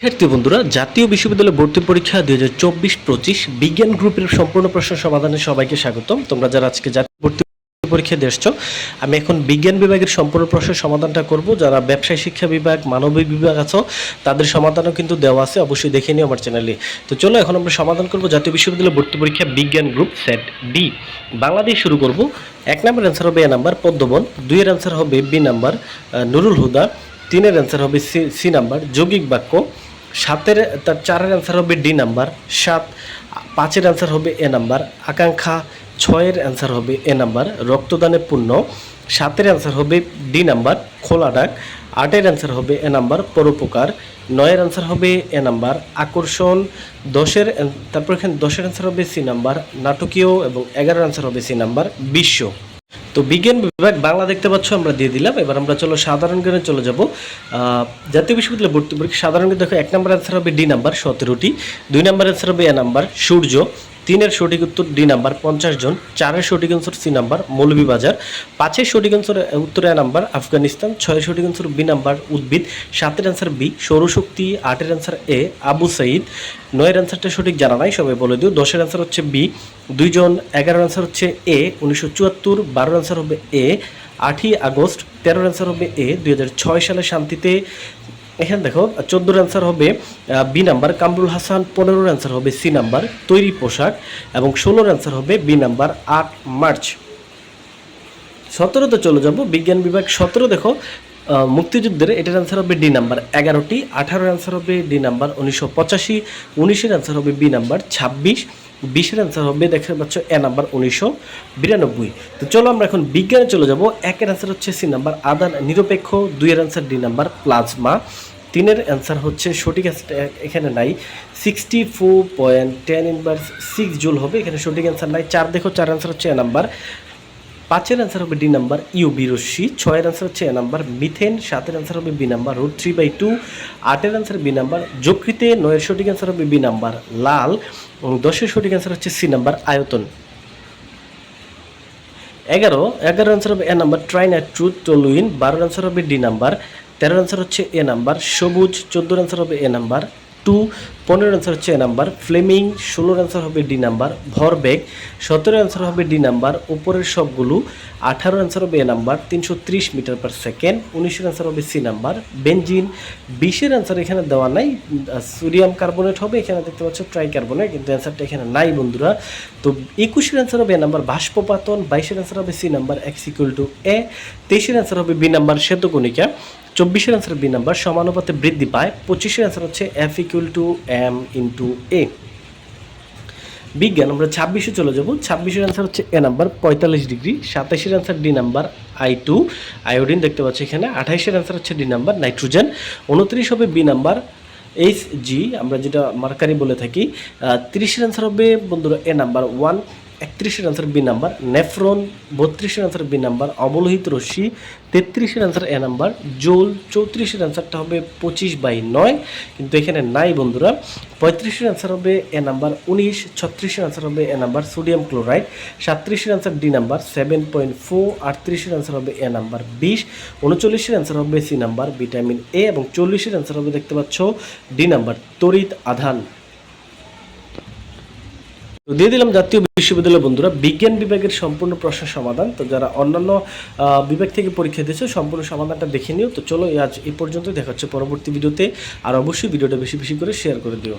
শিক্ষার্থী বন্ধুরা, জাতীয় বিশ্ববিদ্যালয় ভর্তি পরীক্ষা দুই হাজার চব্বিশ পঁচিশ বিজ্ঞান গ্রুপের সম্পূর্ণ প্রশ্ন সমাধানে সবাইকে স্বাগতম। তোমরা যারা আজকে জাতীয় ভর্তি পরীক্ষা দিয়ে এসছো, আমি এখন বিজ্ঞান বিভাগের সম্পূর্ণ প্রশ্নের সমাধানটা করব। যারা ব্যবসায় শিক্ষা বিভাগ, মানবিক বিভাগ আছো, তাদের সমাধানও কিন্তু দেওয়া আছে, অবশ্যই দেখে নিও আমার চ্যানেলে। তো চলো এখন আমরা সমাধান করব জাতীয় বিশ্ববিদ্যালয় ভর্তি পরীক্ষা বিজ্ঞান গ্রুপ সেট ডি বাংলাদেশ শুরু করব। এক নম্বর অ্যান্সার হবে এ নাম্বার, পদ্মবন। দুইয়ের অ্যান্সার হবে বি নাম্বার নুরুল হুদা। তিনের অ্যান্সার হবে সি সি নাম্বার যৌগিক বাক্য। সাতের, তার চারের অ্যান্সার হবে ডি নাম্বার সাত, পাঁচের অ্যান্সার হবে এ নাম্বার আকাঙ্ক্ষা, ছয়ের অ্যান্সার হবে এ নাম্বার রক্তদানে পূর্ণ। সাতের অ্যান্সার হবে ডি নাম্বার খোলা ডাক। আটের অ্যান্সার হবে এ নাম্বার পরোপকার। নয়ের অ্যান্সার হবে এ নাম্বার আকর্ষণ। দশের, তারপর এখানে দশের অ্যান্সার হবে সি নাম্বার নাটকীয়। এবং এগারোর অ্যান্সার হবে সি নাম্বার বিশ্ব। তো বিজ্ঞান বিভাগ বাংলা দেখতে পাচ্ছ, আমরা দিয়ে দিলাম। এবার আমরা চলো সাধারণ জ্ঞানে চলে যাব। জাতীয় বিশ্ববিদ্যালয় ভর্তি পরীক্ষা, সাধারণ দেখো, এক নম্বর অ্যান্সার হবে ডি নাম্বার, সতেরোটি। দুই নম্বর অ্যান্সার হবে এ নাম্বার, সূর্য। তিনের সঠিক উত্তর ডি নাম্বার, পঞ্চাশ জন। চারের সঠিক উত্তর সি নাম্বার, মৌলভীবাজার। পাঁচের সঠিক উত্তর উত্তর এ নাম্বার, আফগানিস্তান। ছয়ের সঠিক উত্তর বি নাম্বার, উদ্ভিদ। সাতের অ্যান্সার বি, সৌরশক্তি। আটের অ্যান্সার এ, আবু সাইদ। নয়ের অ্যান্সারটা সঠিক জানা নাই, সবাই বলে দিও। দশের অ্যান্সার হচ্ছে বি দুইজন এগারোর অ্যান্সার হচ্ছে এ, উনিশশো চুয়াত্তর। বারোর অ্যান্সার হবে এ, আটই আগস্ট। তেরোর অ্যান্সার হবে এ, দুই হাজার ছয় সালে শান্তিতে। এখানে দেখো চোদ্দোর অ্যান্সার হবে বি নাম্বার কামরুল হাসান পনেরোর অ্যান্সার হবে সি নাম্বার তৈরি পোশাক, এবং ষোলোর অ্যান্সার হবে বি নাম্বার আট মার্চ। সতেরোতে চলে যাব, বিজ্ঞান বিভাগ সতেরো, দেখো মুক্তিযুদ্ধের এটার অ্যান্সার হবে ডি নাম্বার এগারোটি আঠারোর অ্যান্সার হবে ডি নাম্বার উনিশশো পঁচাশি, উনিশের অ্যান্সার হবে বি নাম্বার ছাব্বিশ, বিশের অ্যান্সার হবে দেখতে পাচ্ছ এ নাম্বার উনিশশো বিরানব্বই। তো চলো আমরা এখন বিজ্ঞানে চলে যাব। একের অ্যান্সার হচ্ছে সি নাম্বার আদান নিরপেক্ষ, দুইয়ের অ্যান্সার ডি নাম্বার প্লাজমা তিনের অ্যান্সার হচ্ছে সঠিক এখানে নাই। Sixty four point ten inverse six joule হবে, এখানে সঠিক অ্যান্সার নাই। চার দেখো, চার অ্যান্সার হচ্ছে এ নাম্বার পাঁচের অ্যান্সার হবে ডি নাম্বার ইউ বিরশ্মি ছয়ের অ্যান্সার হচ্ছে এ নাম্বার মিথেন, সাতের অ্যান্সার হবে B number root three by two আটের অ্যান্সার বি নাম্বার যকৃতে, নয়ের সঠিক অ্যান্সার হবে বি নাম্বার লাল দশের সঠিক অ্যান্সার হচ্ছে সি নাম্বার আয়তন। এগারো এগারো অ্যান্সার হবে এ নাম্বার ট্রাইন অ্যাট ট্রুথ টলুইন বারোর অ্যান্সার হবে ডি নাম্বার তেরোর অ্যান্সার হচ্ছে এ নাম্বার সবুজ, চোদ্দোর অ্যান্সার হবে এ নাম্বার টু পনেরোর অ্যান্সার হচ্ছে এ নাম্বার ফ্লেমিং ষোলোর অ্যান্সার হবে ডি নাম্বার ভরবেগ সতেরো অ্যান্সার হবে ডি নাম্বার উপরের সবগুলো, আঠারো অ্যান্সার হবে এ নাম্বার তিনশো ত্রিশ মিটার পার সেকেন্ড উনিশের অ্যান্সার হবে সি নাম্বার বেঞ্জিন বিশের অ্যান্সার এখানে দেওয়া নাই সোডিয়াম কার্বনেট হবে, এখানে দেখতে পাচ্ছ ট্রাই কার্বনেট কিন্তু অ্যান্সারটা এখানে নাই বন্ধুরা। তো একুশের অ্যান্সার হবে এ নাম্বার বাষ্পপাতন, বাইশের অ্যান্সার হবে C number X equal to A তেইশের অ্যান্সার হবে বি নাম্বার শ্বেতকণিকা। চব্বিশের অ্যান্সার বি নাম্বার সমানুপাতে বৃদ্ধি পায়, পঁচিশের অ্যান্সার হচ্ছে F equal to M into A বিজ্ঞান, আমরা ছাব্বিশে চলে যাব, ছাব্বিশের অ্যান্সার হচ্ছে এ নাম্বার পঁয়তাল্লিশ ডিগ্রি, সাতাশের answer D number I two iodine দেখতে পাচ্ছি এখানে, আঠাইশের অ্যান্সার হচ্ছে ডি নাম্বার নাইট্রোজেন উনত্রিশ হবে বি নাম্বার এইচ জি আমরা যেটা মার্কারি বলে থাকি তিরিশের অ্যান্সার হবে বন্ধুরা এ নাম্বার ওয়ান একত্রিশের অ্যান্সার বি নাম্বার নেফ্রন বত্রিশের অ্যান্সার বি নাম্বার অবলোহিত রশ্মি তেত্রিশের অ্যান্সার এ নাম্বার জোল চৌত্রিশের অ্যান্সারটা হবে পঁচিশ বাই নয়। কিন্তু এখানে নাই বন্ধুরা। পঁয়ত্রিশের অ্যান্সার হবে এ নাম্বার উনিশ। ছত্রিশের অ্যান্সার হবে A number sodium chloride সাতত্রিশের answer D number seven point four আটত্রিশের answer হবে এ নাম্বার বিশ। উনচল্লিশের অ্যান্সার হবে সি নাম্বার ভিটামিন এ এবং চল্লিশের অ্যান্সার হবে, দেখতে পাচ্ছ ডি নাম্বার তড়িৎ আধান। তো দিয়ে দিলাম জাতীয় বিশ্ববিদ্যালয় বন্ধুরা, বিজ্ঞান বিভাগের সম্পূর্ণ প্রশ্ন সমাধান। তো যারা অন্যান্য বিভাগ থেকে পরীক্ষা দিয়েছে, সম্পূর্ণ সমাধানটা দেখে নিও। তো চলো আজ এ পর্যন্ত দেখা হচ্ছে পরবর্তী ভিডিওতে। আর অবশ্যই ভিডিওটা বেশি বেশি করে শেয়ার করে দিও।